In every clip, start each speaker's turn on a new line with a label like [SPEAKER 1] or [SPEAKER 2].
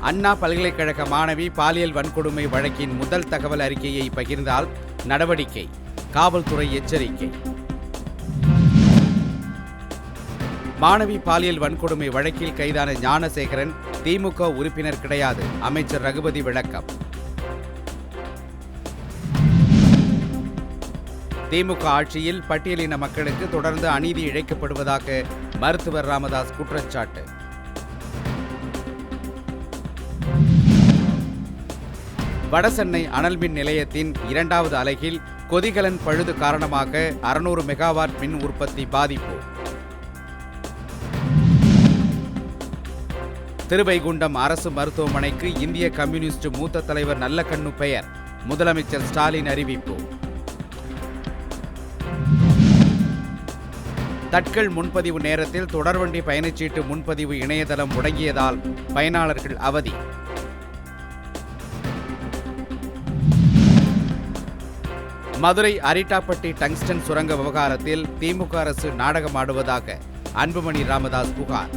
[SPEAKER 1] அண்ணா பல்கலைக்கழக மாணவி பாலியல் வன்கொடுமை வழக்கின் முதல் தகவல் அறிக்கையை பகிர்ந்தால் நடவடிக்கை. காவல்துறை எச்சரிக்கை. மாணவி பாலியல் வன்கொடுமை வழக்கில் கைதான ஞானசேகரன் திமுக உறுப்பினர் கிடையாது. அமைச்சர் ரகுபதி விளக்கம். திமுக ஆட்சியில் பட்டியலின மக்களுக்கு தொடர்ந்து அநீதி இழைக்கப்படுவதாக மருத்துவர் ராமதாஸ் குற்றச்சாட்டு. வடசென்னை அனல்மின் நிலையத்தின் இரண்டாவது அலகில் கொதிகலன் பழுது காரணமாக அறுநூறு மெகாவாட் மின் உற்பத்தி பாதிப்பு. திருவைகுண்டம் அரசு மருத்துவமனைக்கு இந்திய கம்யூனிஸ்ட் மூத்த தலைவர் நல்லக்கண்ணு பெயர். முதலமைச்சர் ஸ்டாலின் அறிவிப்பு. தட்கல் முன்பதிவு நேரத்தில் தொடர்வண்டி பயணச்சீட்டு முன்பதிவு இணையதளம் முடங்கியதால் பயனாளர்கள் அவதி. மதுரை அரிட்டாப்பட்டி டங்ஸ்டன் சுரங்க விவகாரத்தில் திமுக அரசு நாடகமாடுவதாக அன்புமணி ராமதாஸ் புகார்.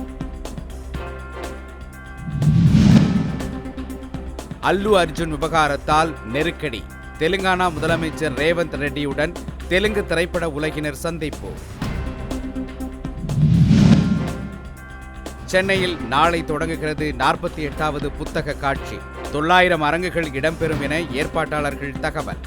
[SPEAKER 1] அல்லு அர்ஜுன் விவகாரத்தால் நெருக்கடி. தெலுங்கானா முதலமைச்சர் ரேவந்த் ரெட்டியுடன் தெலுங்கு திரைப்பட உலகினர் சந்திப்பு. சென்னையில் நாளை தொடங்குகிறது நாற்பத்தி எட்டாவது புத்தக காட்சி. தொள்ளாயிரம் அரங்குகள் இடம்பெறும் என ஏற்பாட்டாளர்கள் தகவல்.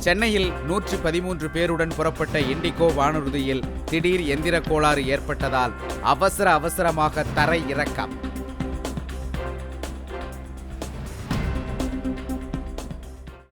[SPEAKER 1] சென்னையில் நூற்றி பதிமூன்று பேருடன் புறப்பட்ட இண்டிகோ வானூர்தியில் திடீர் எந்திர கோளாறு ஏற்பட்டதால் அவசர அவசரமாக தரை இறக்கம்.